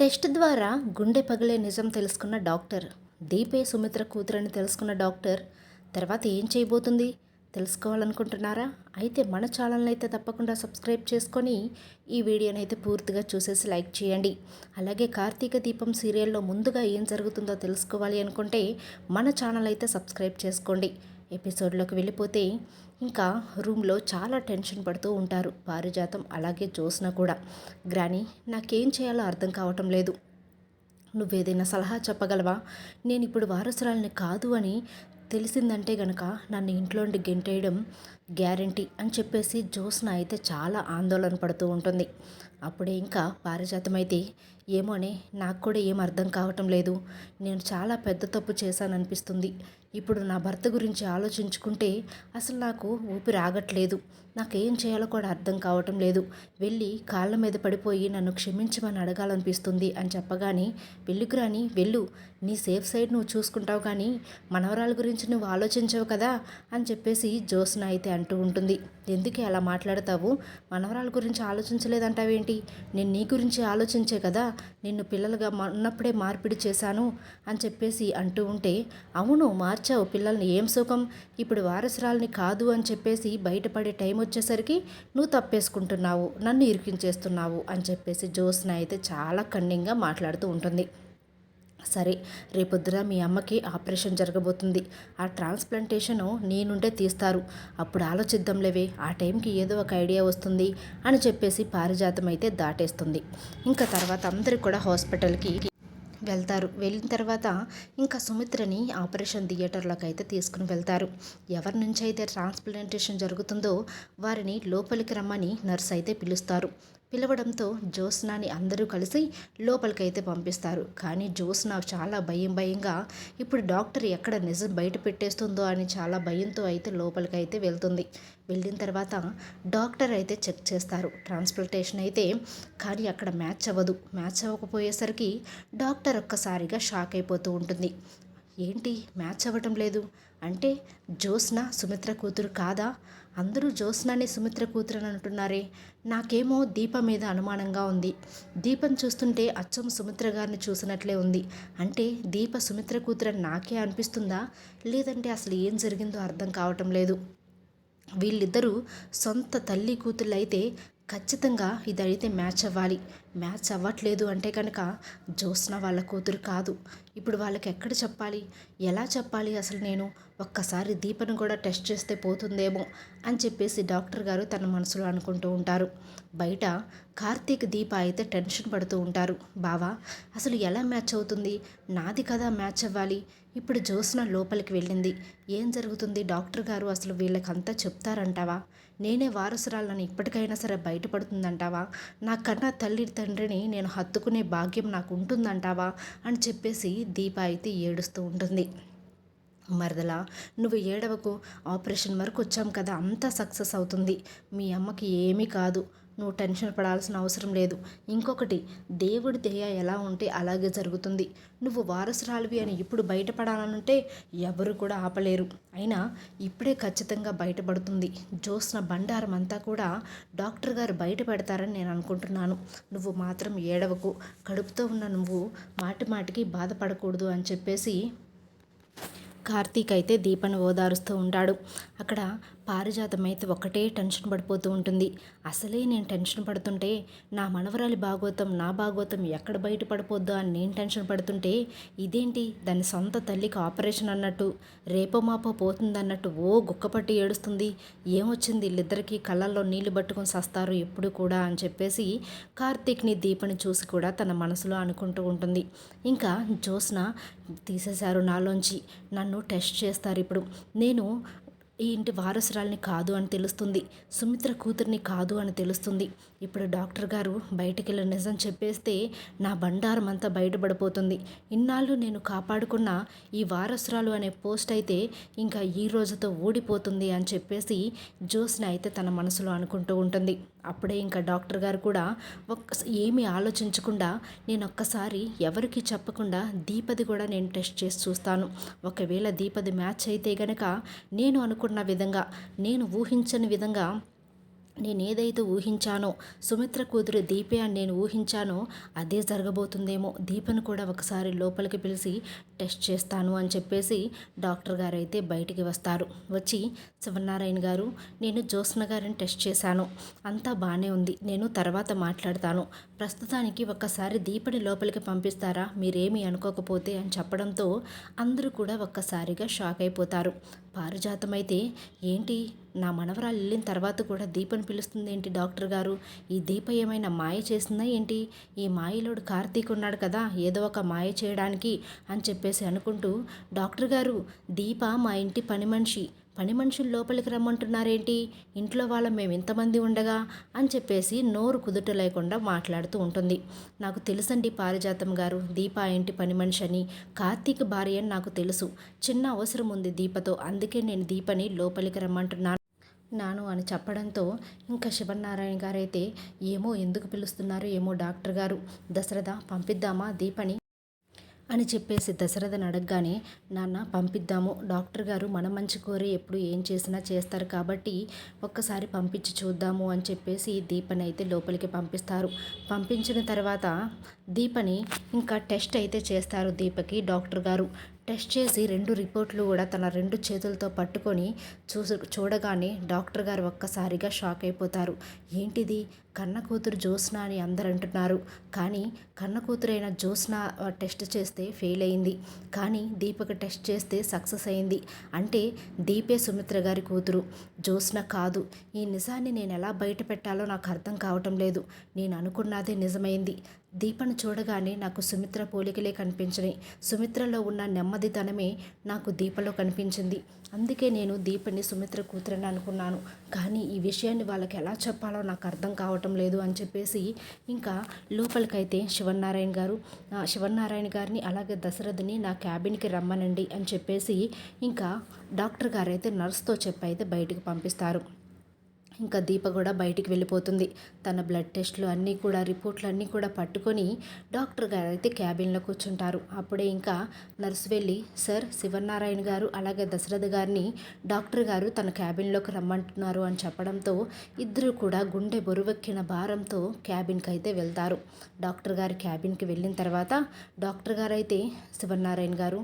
Test ద్వారా గుండె పగిలే నిజం తెలుసుకున్న డాక్టర్ దీపే సుమిత్ర కూతురని తెలుసుకున్న డాక్టర్ తర్వాత ఏం చేయబోతుంది? తెలుసుకోవాలనుకుంటున్నారా? అయితే మన ఛానల్ని అయితే తప్పకుండా సబ్స్క్రైబ్ చేసుకొని ఈ వీడియోని అయితే పూర్తిగా చూసేసి లైక్ చేయండి. అలాగే కార్తీక దీపం సీరియల్లో ముందుగా ఏం జరుగుతుందో తెలుసుకోవాలి అనుకుంటే మన ఛానల్ అయితే సబ్స్క్రైబ్ చేసుకోండి. ఎపిసోడ్లోకి వెళ్ళిపోతే ఇంకా రూమ్లో చాలా టెన్షన్ పడుతూ ఉంటారు పారిజాతం అలాగే జ్యోత్స్న కూడా. గ్రాని నాకేం చేయాలో అర్థం కావటం లేదు. నువ్వేదైనా సలహా చెప్పగలవా? నేను ఇప్పుడు వారసురాలని కాదు అని తెలిసిందంటే గనక నన్ను ఇంట్లోండి గెంటేయడం గ్యారంటీ అని చెప్పేసి జ్యోత్స్న అయితే చాలా ఆందోళన పడుతూ ఉంటుంది. అప్పుడే ఇంకా పారిజాతం అయితే ఏమోనే నాకు కూడా ఏం అర్థం కావటం లేదు. నేను చాలా పెద్ద తప్పు చేశాననిపిస్తుంది. ఇప్పుడు నా భర్త గురించి ఆలోచించుకుంటే అసలు నాకు ఊపిరి ఆగట్లేదు. నాకేం చేయాలో కూడా అర్థం కావటం లేదు. వెళ్ళి కాళ్ళ మీద పడిపోయి నన్ను క్షమించమని అడగాలనిపిస్తుంది అని చెప్పగానే వెళ్ళుకురాని వెళ్ళు. నీ సేఫ్ సైడ్ నువ్వు చూసుకుంటావు కానీ మనవరాల గురించి నువ్వు ఆలోచించవు కదా అని చెప్పేసి జ్యోత్స్న అయితే అంటూ ఉంటుంది. ఎందుకే అలా మాట్లాడతావు? మనవరాల గురించి ఆలోచించలేదంటావేంటి? నేను నీ గురించి ఆలోచించే కదా? నిన్ను పిల్లలుగా ఉన్నప్పుడే మార్పిడి చేశాను అని చెప్పేసి అంటూ ఉంటే అవును మార్చావు పిల్లల్ని. ఏం సుఖం? ఇప్పుడు వారసురాలని కాదు అని చెప్పేసి బయటపడే టైం వచ్చేసరికి నువ్వు తప్పేసుకుంటున్నావు. నన్ను ఇరికించేస్తున్నావు అని చెప్పేసి జ్యోత్స్న అయితే చాలా కన్నింగ్గా మాట్లాడుతూ ఉంటుంది. సరే రేపొద్దున మీ అమ్మకి ఆపరేషన్ జరగబోతుంది. ఆ ట్రాన్స్ప్లాంటేషను నీ నుండే తీస్తారు. అప్పుడు ఆలోచిద్దాంలేవే ఆ టైంకి ఏదో ఒక ఐడియా వస్తుంది అని చెప్పేసి పారిజాతం అయితే దాటేస్తుంది. ఇంకా తర్వాత అందరికి కూడా హాస్పిటల్కి వెళ్తారు. వెళ్ళిన తర్వాత ఇంకా సుమిత్రని ఆపరేషన్ థియేటర్లోకి అయితే తీసుకుని వెళ్తారు. ఎవరి నుంచి అయితే ట్రాన్స్ప్లాంటేషన్ జరుగుతుందో వారిని లోపలికి రమ్మని నర్స్ అయితే పిలుస్తారు. పిలవడంతో జ్యోత్స్నాని అందరూ కలిసి లోపలికైతే పంపిస్తారు. కానీ జ్యోత్స్న చాలా భయం భయంగా ఇప్పుడు డాక్టర్ ఎక్కడ నిజం బయట పెట్టేస్తుందో అని చాలా భయంతో అయితే లోపలికైతే వెళ్తుంది. వెళ్ళిన తర్వాత డాక్టర్ అయితే చెక్ చేస్తారు. ట్రాన్స్ప్లాంటేషన్ అయితే కానీ అక్కడ మ్యాచ్ అవ్వదు. మ్యాచ్ అవ్వకపోయేసరికి డాక్టర్ ఒక్కసారిగా షాక్ అయిపోతూ ఉంటుంది. ఏంటి? మ్యాచ్ అవ్వటం లేదు? అంటే జ్యోత్స్న సుమిత్ర కూతురు కాదా? అందరూ జ్యోత్స్నాని సుమిత్ర కూతురు అని అంటున్నారే. నాకేమో దీప మీద అనుమానంగా ఉంది. దీపం చూస్తుంటే అచ్చం సుమిత్ర గారిని చూసినట్లే ఉంది. అంటే దీప సుమిత్ర కూతురు నాకే అనిపిస్తుందా? లేదంటే అసలు ఏం జరిగిందో అర్థం కావటం లేదు. వీళ్ళిద్దరూ సొంత తల్లి కూతుళ్ళు అయితే ఖచ్చితంగా ఇదైతే మ్యాచ్ అవ్వాలి. మ్యాచ్ అవ్వట్లేదు అంటే కనుక జ్యోత్స్న వాళ్ళ కూతురు కాదు. ఇప్పుడు వాళ్ళకి ఎక్కడ చెప్పాలి? ఎలా చెప్పాలి అసలు నేను? ఒక్కసారి దీపను కూడా టెస్ట్ చేస్తే పోతుందేమో అని చెప్పేసి డాక్టర్ గారు తన మనసులో అనుకుంటూ ఉంటారు. బయట కార్తీక్ దీప అయితే టెన్షన్ పడుతూ ఉంటారు. బావా అసలు ఎలా మ్యాచ్ అవుతుంది? నాది కదా మ్యాచ్ అవ్వాలి. ఇప్పుడు జ్యోత్స్న లోపలికి వెళ్ళింది. ఏం జరుగుతుంది? డాక్టర్ గారు అసలు వీళ్ళకంతా చెప్తారంటావా? నేనే వారసురాలను ఇప్పటికైనా సరే బయటపడుతుందంటావా? నా కన్నా తల్లి తండ్రిని నేను హత్తుకునే భాగ్యం నాకు ఉంటుందంటావా అని చెప్పేసి దీప అయితే ఏడుస్తూ ఉంటుంది. మరదలా నువ్వు ఏడవకు. ఆపరేషన్ వరకు వచ్చాం కదా అంతా సక్సెస్ అవుతుంది. మీ అమ్మకి ఏమీ కాదు. నువ్వు టెన్షన్ పడాల్సిన అవసరం లేదు. ఇంకొకటి దేవుడి దయ ఎలా ఉంటే అలాగే జరుగుతుంది. నువ్వు వారసురాలివి అని ఇప్పుడు బయటపడాలనుంటే ఎవరు కూడా ఆపలేరు. అయినా ఇప్పుడే ఖచ్చితంగా బయటపడుతుంది. జోస్న బండారం అంతా కూడా డాక్టర్ గారు బయట పెడతారని నేను అనుకుంటున్నాను. నువ్వు మాత్రం ఏడవకు. కడుపుతో ఉన్న నువ్వు మాటి మాటికి బాధపడకూడదు అని చెప్పేసి కార్తీక్ అయితే దీపను ఓదారుస్తూ ఉంటాడు. అక్కడ పారిజాతం అయితే ఒకటే టెన్షన్ పడిపోతూ ఉంటుంది. అసలే నేను టెన్షన్ పడుతుంటే నా మనవరాలి భాగోతం నా భాగోతం ఎక్కడ బయట పడిపోద్దో అని నేను టెన్షన్ పడుతుంటే ఇదేంటి? దాని సొంత తల్లికి ఆపరేషన్ అన్నట్టు రేపో మాపో పోతుందన్నట్టు ఓ గుక్కపట్టి ఏడుస్తుంది. ఏమొచ్చింది వీళ్ళిద్దరికీ కళ్ళల్లో నీళ్ళు పట్టుకొని సస్తారు ఎప్పుడు కూడా అని చెప్పేసి కార్తీక్ని దీపని చూసి కూడా తన మనసులో అనుకుంటూ ఉంటుంది. ఇంకా జ్యోత్స్న తీసేశారు నాలోంచి. నన్ను టెస్ట్ చేస్తారు ఇప్పుడు. నేను ఈ ఇంటి వారసురాల్ని కాదు అని తెలుస్తుంది. సుమిత్ర కూతుర్ని కాదు అని తెలుస్తుంది. ఇప్పుడు డాక్టర్ గారు బయటికి వెళ్ళి నిజం చెప్పేస్తే నా బండారం అంతా బయటపడిపోతుంది. ఇన్నాళ్ళు నేను కాపాడుకున్న ఈ వారసురాలు అనే పోస్ట్ అయితే ఇంకా ఈ రోజుతో ఊడిపోతుంది అని చెప్పేసి జోస్ని అయితే తన మనసులో అనుకుంటూ ఉంటుంది. అప్పుడే ఇంకా డాక్టర్ గారు కూడా ఒక్క ఏమీ ఆలోచించకుండా నేను ఒక్కసారి ఎవరికి చెప్పకుండా దీపది కూడా నేను టెస్ట్ చేసి చూస్తాను. ఒకవేళ దీపది మ్యాచ్ అయితే గనక నేను అనుకున్న విధంగా నేను ఊహించని విధంగా నేనేదైతే ఊహించానో సుమిత్ర కూతురు దీపే అని నేను ఊహించానో అదే జరగబోతుందేమో. దీపను కూడా ఒకసారి లోపలికి పిలిచి టెస్ట్ చేస్తాను అని చెప్పేసి డాక్టర్ గారు అయితే బయటికి వస్తారు. వచ్చి శివనారాయణ గారు నేను జ్యోత్స్న గారిని టెస్ట్ చేశాను. అంతా బాగానే ఉంది. నేను తర్వాత మాట్లాడతాను. ప్రస్తుతానికి ఒక్కసారి దీపని లోపలికి పంపిస్తారా? మీరేమీ అనుకోకపోతే అని చెప్పడంతో అందరూ కూడా ఒక్కసారిగా షాక్ అయిపోతారు. పారిజాతం అయితే ఏంటి? నా మనవరాలు వెళ్ళిన తర్వాత కూడా దీపని పిలుస్తుంది ఏంటి డాక్టర్ గారు? ఈ దీప ఏమైనా మాయ చేసిందా ఏంటి? ఈ మాయలోడు కార్తీక్ ఉన్నాడు కదా ఏదో ఒక మాయ చేయడానికి అని చెప్పేసి అనుకుంటూ డాక్టర్ గారు దీప మా ఇంటి పని మనిషి పని మనుషులు లోపలికి రమ్మంటున్నారేంటి? ఇంట్లో వాళ్ళ మేము ఇంతమంది ఉండగా? అని చెప్పేసి నోరు కుదుట లేకుండా మాట్లాడుతూ ఉంటుంది. నాకు తెలుసండి పారిజాతం గారు దీప ఇంటి పని మనిషి అని. కార్తీక్ భార్య అని నాకు తెలుసు. చిన్న అవసరం ఉంది దీపతో అందుకే నేను దీపని లోపలికి రమ్మంటున్నాను. నాను అని చెప్పడంతో ఇంకా శివనారాయణ గారైతే ఏమో ఎందుకు పిలుస్తున్నారు? ఏమో డాక్టర్ గారు. దశరథ పంపిద్దామా దీపని? అని చెప్పేసి దశరథను అడగగానే నాన్న పంపిద్దాము. డాక్టర్ గారు మన మంచి కోరి ఎప్పుడు ఏం చేసినా చేస్తారు కాబట్టి ఒక్కసారి పంపించి చూద్దాము అని చెప్పేసి దీపని అయితే లోపలికి పంపిస్తారు. పంపించిన తర్వాత దీపని ఇంకా టెస్ట్ అయితే చేస్తారు దీపకి డాక్టర్ గారు. టెస్ట్ చేసి రెండు రిపోర్ట్లు కూడా తన రెండు చేతులతో పట్టుకొని చూసు చూడగానే డాక్టర్ గారు ఒక్కసారిగా షాక్ అయిపోతారు. ఏంటిది? కన్న కూతురు జ్యోత్స్న అని అందరు అంటున్నారు కానీ కన్న కూతురైన జ్యోత్స్న టెస్ట్ చేస్తే ఫెయిల్ అయింది. కానీ దీపక టెస్ట్ చేస్తే సక్సెస్ అయింది. అంటే దీపే సుమిత్ర గారి కూతురు. జ్యోత్స్న కాదు. ఈ నిజాన్ని నేను ఎలా బయట పెట్టాలో నాకు అర్థం కావటం లేదు. నేను అనుకున్నదే నిజమైంది. దీపను చూడగానే నాకు సుమిత్ర పోలికలే కనిపించినాయి. సుమిత్రలో ఉన్న నెమ్మదితనమే నాకు దీపలో కనిపించింది. అందుకే నేను దీపని సుమిత్ర కూతురని అనుకున్నాను. కానీ ఈ విషయాన్ని వాళ్ళకి ఎలా చెప్పాలో నాకు అర్థం కావటం లేదు అని చెప్పేసి ఇంకా లోపలికైతే శివనారాయణ గారు శివనారాయణ గారిని అలాగే దశరథని నా క్యాబిన్కి రమ్మనండి అని చెప్పేసి ఇంకా డాక్టర్ గారైతే నర్స్తో చెప్పి అయితే బయటికి పంపిస్తారు. ఇంకా దీప కూడా బయటికి వెళ్ళిపోతుంది. తన బ్లడ్ టెస్ట్లు అన్నీ కూడా రిపోర్ట్లు అన్నీ కూడా పట్టుకొని డాక్టర్ గారు అయితే క్యాబిన్లో కూర్చుంటారు. అప్పుడే ఇంకా నర్సు వెళ్ళి సార్ శివనారాయణ గారు అలాగే దశరథ గారిని డాక్టర్ గారు తన క్యాబిన్లోకి రమ్మంటున్నారు అని చెప్పడంతో ఇద్దరు కూడా గుండె బరువెక్కిన భారంతో క్యాబిన్కి అయితే వెళ్తారు. డాక్టర్ గారి క్యాబిన్కి వెళ్ళిన తర్వాత డాక్టర్ గారు అయితే శివనారాయణ గారు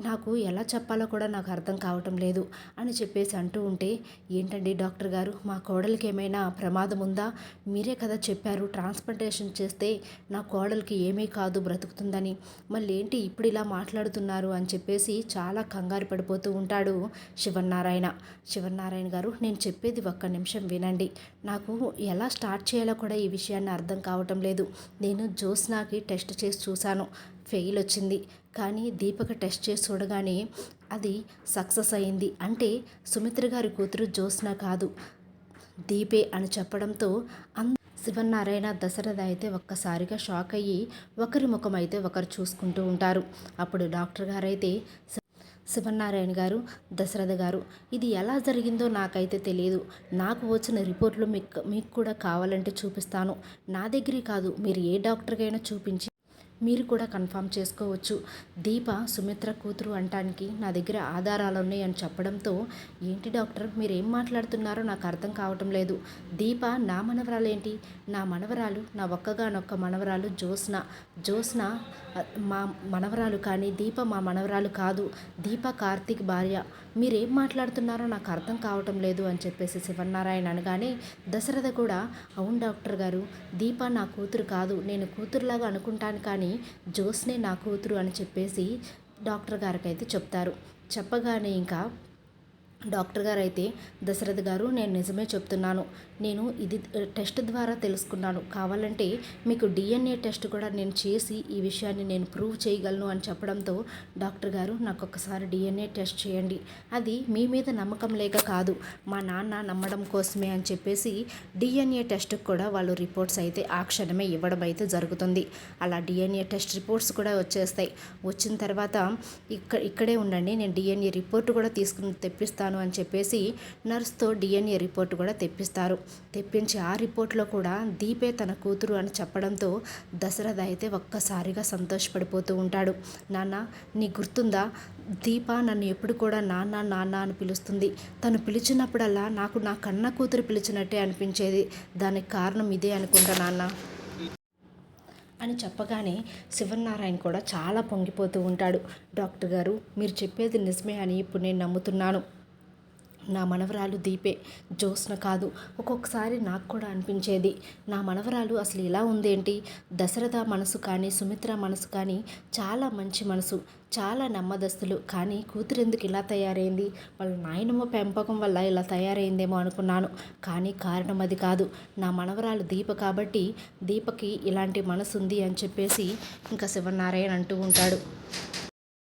నాకు ఎలా చెప్పాలో కూడా నాకు అర్థం కావటం లేదు అని చెప్పేసి అంటూ ఉంటే ఏంటండి డాక్టర్ గారు మా కోడలికి ఏమైనా ప్రమాదం ఉందా? మీరే కదా చెప్పారు ట్రాన్స్ప్లాంటేషన్ చేస్తే నా కోడలికి ఏమీ కాదు బ్రతుకుతుందని. మళ్ళీ ఏంటి ఇప్పుడు ఇలా మాట్లాడుతున్నారు? అని చెప్పేసి చాలా కంగారు పడిపోతూ ఉంటాడు శివనారాయణ శివనారాయణ గారు నేను చెప్పేది ఒక్క నిమిషం వినండి. నాకు ఎలా స్టార్ట్ చేయాలో కూడా ఈ విషయాన్ని అర్థం కావటం లేదు. నేను జోస్నాకి టెస్ట్ చేసి చూశాను. ఫెయిల్ వచ్చింది కానీ దీపక టెస్ట్ చేసి చూడగానే అది సక్సెస్ అయింది. అంటే సుమిత్ర గారి కూతురు జ్యోత్స్న కాదు. దీపే అని చెప్పడంతో అంద శివనారాయణ దశరథ అయితే ఒక్కసారిగా షాక్ అయ్యి ఒకరి ముఖం అయితే ఒకరు చూసుకుంటూ ఉంటారు. అప్పుడు డాక్టర్ గారైతే శివనారాయణ గారు దశరథ గారు ఇది ఎలా జరిగిందో నాకైతే తెలియదు నాకు వచ్చిన రిపోర్ట్లు మీకు మీకు కూడా కావాలంటే చూపిస్తాను. నా దగ్గరే కాదు. మీరు ఏ డాక్టర్కైనా చూపించి మీరు కూడా కన్ఫామ్ చేసుకోవచ్చు. దీప సుమిత్ర కూతురు అంటానికి నా దగ్గర ఆధారాలు ఉన్నాయని చెప్పడంతో ఏంటి డాక్టర్ మీరు ఏం మాట్లాడుతున్నారో నాకు అర్థం కావటం లేదు. దీప నా మనవరాలు ఏంటి నా మనవరాలు నా ఒక్కగానొక్క మనవరాలు జ్యోత్స్న. జ్యోత్స్న మా మనవరాలు కానీ దీప మా మనవరాలు కాదు దీప కార్తీక్ భార్య. మీరేం మాట్లాడుతున్నారో నాకు అర్థం కావటం లేదు అని చెప్పేసి శివనారాయణ అనగానే దశరథ కూడా అవును డాక్టర్ గారు దీప నా కూతురు కాదు నేను కూతురులాగా అనుకుంటాను కానీ జోస్నే నా కూతురు అని చెప్పేసి డాక్టర్ గారికి అయితే చెప్తారు. చెప్పగానే ఇంకా డాక్టర్ గారు అయితే దశరథ్ గారు నేను నిజమే చెప్తున్నాను. నేను ఇది టెస్ట్ ద్వారా తెలుసుకున్నాను. కావాలంటే మీకు డిఎన్ఏ టెస్ట్ కూడా నేను చేసి ఈ విషయాన్ని నేను ప్రూవ్ చేయగలను అని చెప్పడంతో డాక్టర్ గారు నాకు ఒకసారి డిఎన్ఏ టెస్ట్ చేయండి. అది మీ మీద నమ్మకం లేక కాదు. మా నాన్న నమ్మడం కోసమే అని చెప్పేసి డిఎన్ఏ టెస్ట్కి కూడా వాళ్ళు రిపోర్ట్స్ అయితే ఆ క్షణమే ఇవ్వడం అయితే జరుగుతుంది. అలా డిఎన్ఏ టెస్ట్ రిపోర్ట్స్ కూడా వచ్చేస్తాయి. వచ్చిన తర్వాత ఇక్కడ ఇక్కడే ఉండండి. నేను డిఎన్ఏ రిపోర్ట్ కూడా తీసుకుని తెప్పిస్తాను. చేస్తాను అని చెప్పేసి నర్స్తో డిఎన్ఏ రిపోర్ట్ కూడా తెప్పిస్తారు. తెప్పించి ఆ రిపోర్ట్లో కూడా దీపే తన కూతురు అని చెప్పడంతో దశరథ అయితే ఒక్కసారిగా సంతోషపడిపోతూ ఉంటాడు. నాన్న నీ గుర్తుందా? దీప నన్ను ఎప్పుడు కూడా నాన్న నాన్న అని పిలుస్తుంది. తను పిలిచినప్పుడల్లా నాకు నా కన్న కూతురు పిలిచినట్టే అనిపించేది. దానికి కారణం ఇదే అనుకుంటా నాన్న. అని చెప్పగానే శివనారాయణ కూడా చాలా పొంగిపోతూ ఉంటాడు. డాక్టర్ గారు మీరు చెప్పేది నిజమే అని ఇప్పుడు నేను నమ్ముతున్నాను. నా మనవరాలు దీపే. జ్యోత్స్న కాదు ఒక్కొక్కసారి నాకు కూడా అనిపించేది నా మనవరాలు అసలు ఇలా ఉందేంటి? దశరథ మనసు కానీ సుమిత్ర మనసు కానీ చాలా మంచి మనసు చాలా నెమ్మదస్తులు. కానీ కూతురు ఎందుకు ఇలా తయారైంది? వాళ్ళ నాయనమ్మ పెంపకం వల్ల ఇలా తయారైందేమో అనుకున్నాను. కానీ కారణం అది కాదు నా మనవరాలు దీప కాబట్టి దీపకి ఇలాంటి మనసు ఉంది అని చెప్పేసి ఇంకా శివనారాయణ అంటూ ఉంటాడు.